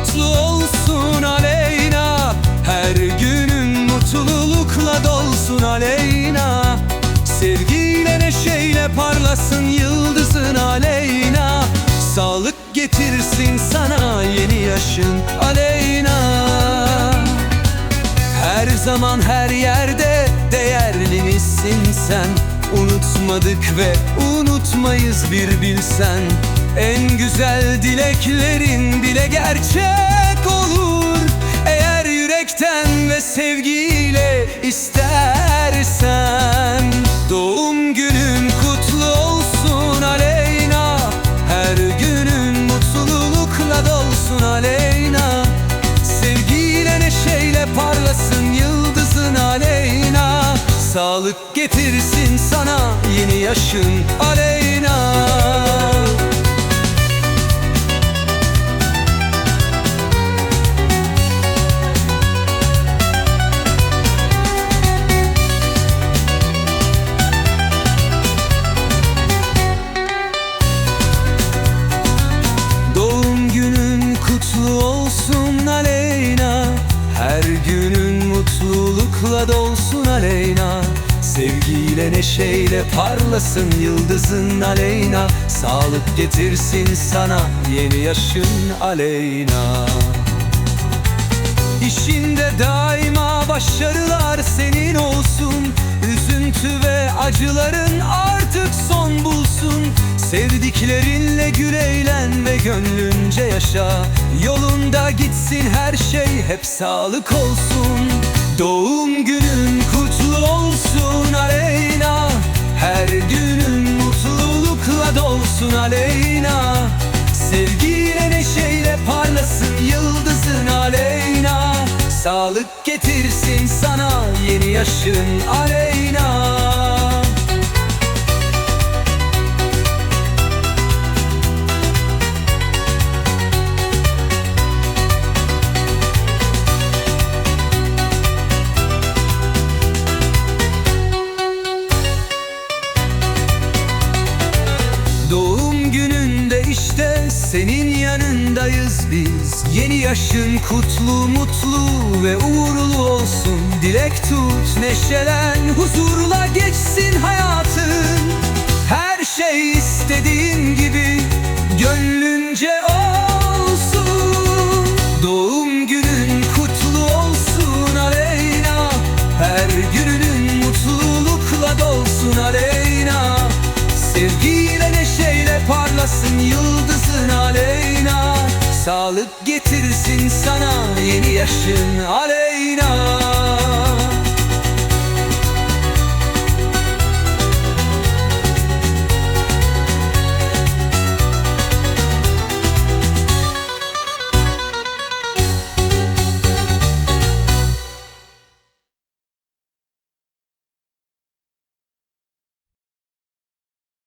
mutlu olsun Aleyna. Her günün mutlulukla dolsun Aleyna. Sevgiyle neşeyle parlasın yıldızın Aleyna. Sağlık getirsin sana yeni yaşın Aleyna. Her zaman her yerde değerlimizsin sen? Unutmadık ve unutmayız bir bilsen. En güzel dileklerin bile gerçek olur. Eğer yürekten ve sevgiyle istersen. Doğum günün kutlu olsun aleyna. Her günün mutlulukla dolsun aleyna. Sevgiyle neşeyle parlasın yıldızın aleyna. Sağlık getirsin sana yeni yaşın aleyna kutlu olsun aleyna. Her günün mutlulukla dolsun aleyna. Sevgiyle neşeyle parlasın yıldızın aleyna. Sağlık getirsin sana yeni yaşın aleyna. İşinde daima başarılar senin olsun. Üzüntü ve acıların artık son bulsun. Sevdiklerinle gül eğlen ve gönlünce yaşa. Yolunda gitsin her şey hep sağlık olsun. Doğum günün kutlu olsun aleyna. Her günün mutlulukla dolsun aleyna. Sevgiyle neşeyle parlasın yıldızın aleyna. Sağlık getirsin sana yeni yaşın aleyna senin yanındayız biz. Yeni yaşın kutlu mutlu ve uğurlu olsun. Dilek tut neşelen huzurla geçsin hayatın. Her şey istediğin gibi gönlünce olsun. Doğum günün kutlu olsun aleyna. Her gününün mutlulukla dolsun aleyna. Sevgiyle neşeyle parlasın aleyna Sağlık getirsin sana yeni yaşın aleyna